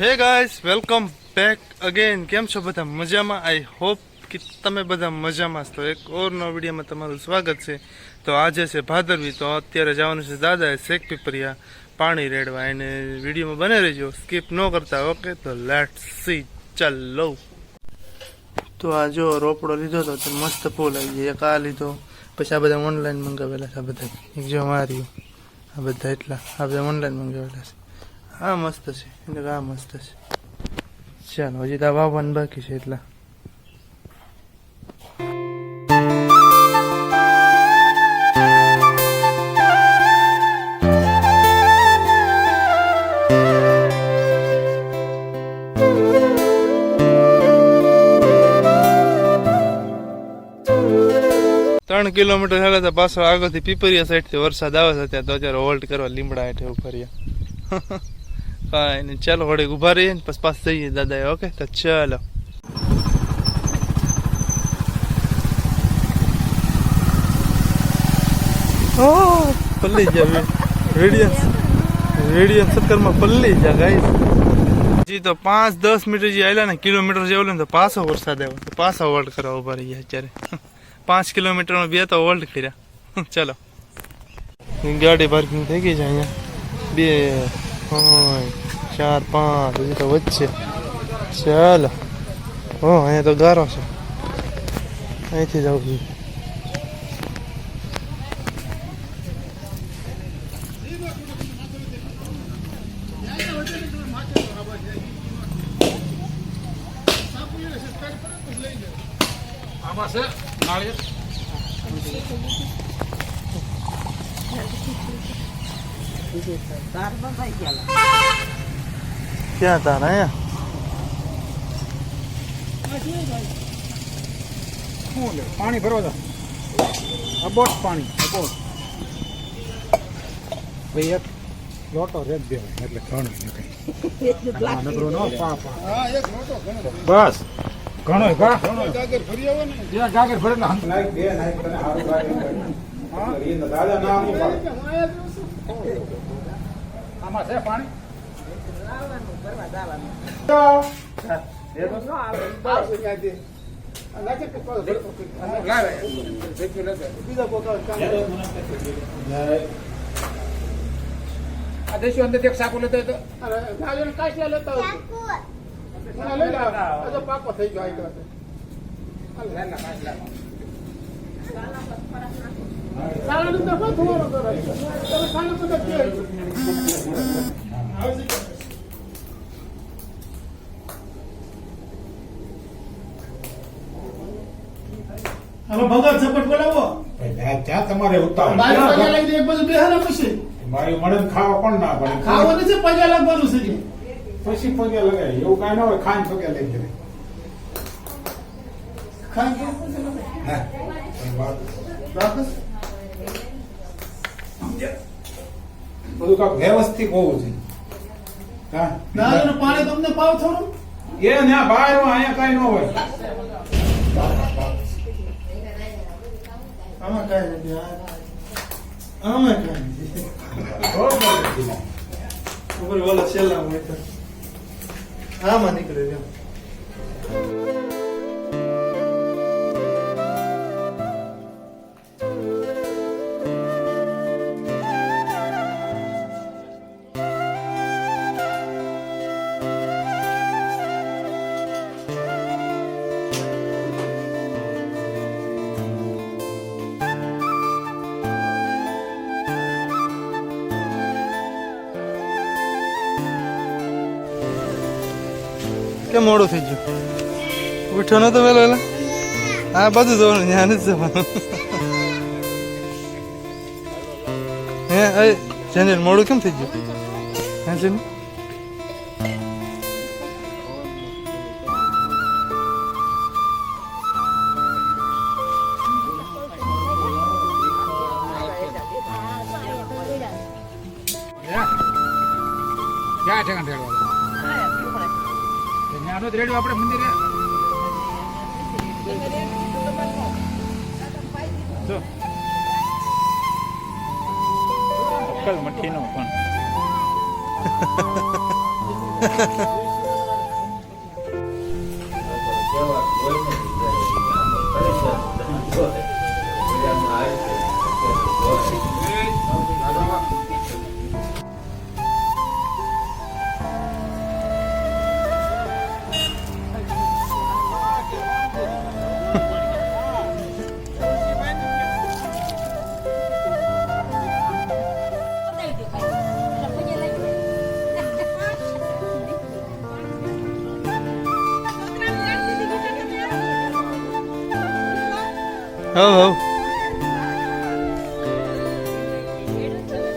હે guys welcome back again કેમ છો બધા? મજામાં? આઈ હોપ કે તમે બધા મજામાં છો. એક ઓરનો વિડીયોમાં તમારું સ્વાગત છે. તો આજે છે ભાદરવી, તો અત્યારે જવાનું છે દાદાએ શેખ પીપરિયા પાણી રેડવા. એને વિડીયોમાં બને રહેજો. સ્કીપ ન કરતા ઓકે તો લેટ સી ચાલો. તો આ જો રોપડો લીધો તો તો મસ્ત ફૂલ આવી ગયા. એક આ લીધો, પછી આ બધા ઓનલાઈન મંગાવેલા છે, આ બધા. એક જો માર્યું આ બધા એટલા. આ બધા ઓનલાઈન મંગાવેલા છે. આ મસ્ત છે. એટલે હા, મસ્ત છે. ચાલો, હજી તો વાવવાનું બાકી છે, એટલા. ત્રણ કિલોમીટર ચાલે તો પાછળ આગળથી પીપરિયા સાઈડથી વરસાદ આવે છે, ત્યાં તો અત્યારે હોલ્ટ કરવા લીમડા હેઠે ઊભા કાંઈ નહીં ચાલો વડે ઊભા રહીએ ને પછી પાછા જઈએ દાદા ઓકે? તો ચાલો. પલ્લી જાય રેડિયન્સ રેડિયન્સ સત્તરમાં પલ્લી જા ગાઈસ. જી તો પાંચ દસ મીટર જે આવેલા ને, કિલોમીટર જેવું ને, તો પાછો વરસાદ આવ્યો. તો પાછો હોલ્ડ કરવા ઊભા રહી ગયા અત્યારે. પાંચ કિલોમીટરમાં બે તો હોલ્ડ કર્યા. ચાલો. ગાડી પાર્કિંગ થઈ ગઈ છે અહીંયા. બે ચાર પાંચ હજી તો વચ્ચે. ચાલો. હો અહીંયા તો ગારો છે. અહીંથી જવું છું. આમાં છે? નાળિયેર. ક્યાં તારા અહીંયા? પાણી ભરવા દો અબોટ પાણી. અબોટ ભાઈ એક લોટો રેત દેવાય એટલે ઘણું બસ. ઘણો ગા ગાગર ભરી આવો ને ગાગર ભરે હા દાદા ના આમ આમાં છે પાણી આ દેશો અંદર એક સાકુ લેતો હતો હવે ભગત ઝપટ બોલાવો ત્યાં તમારે ઉતાવળ બારી પગે લાગી દે, એક બાજુ બેહાના પછી મારી મળે ને ખાવા પણ ના પડે ખાવાનું છે પગે લાગવાનું છે જી. પછી પગે લગાય એવું કાંઈ ના હોય ખાઈને પગે લઈ જાય ખાઈ ગયો પગે લગાય. બધું કાંઈક વ્યવસ્થિત હોવું છે. હા નારિયેળનું પાણી તમને પાવ થોડું? એ ના ભાઈ અહીંયા કાંઈ ન હોય. આમાં કાંઈ નથી આમાં કાંઈ નથી. ઉપર ઓલા છેલ્લા હોય આમાં નીકળે કેમ મોડું થઈ ગયું. ઉઠ્યો નતો પેલો પેલા હા, બધું જવાનું, ધ્યાન જ જવાનું. હે, અરે, જેને મોડું કેમ થઈ ગયું? હે, જેને? નાનો રેડ્યો આપણે મંદિરે. જો. અક્કલ પણ. Oh. Hello. Hello.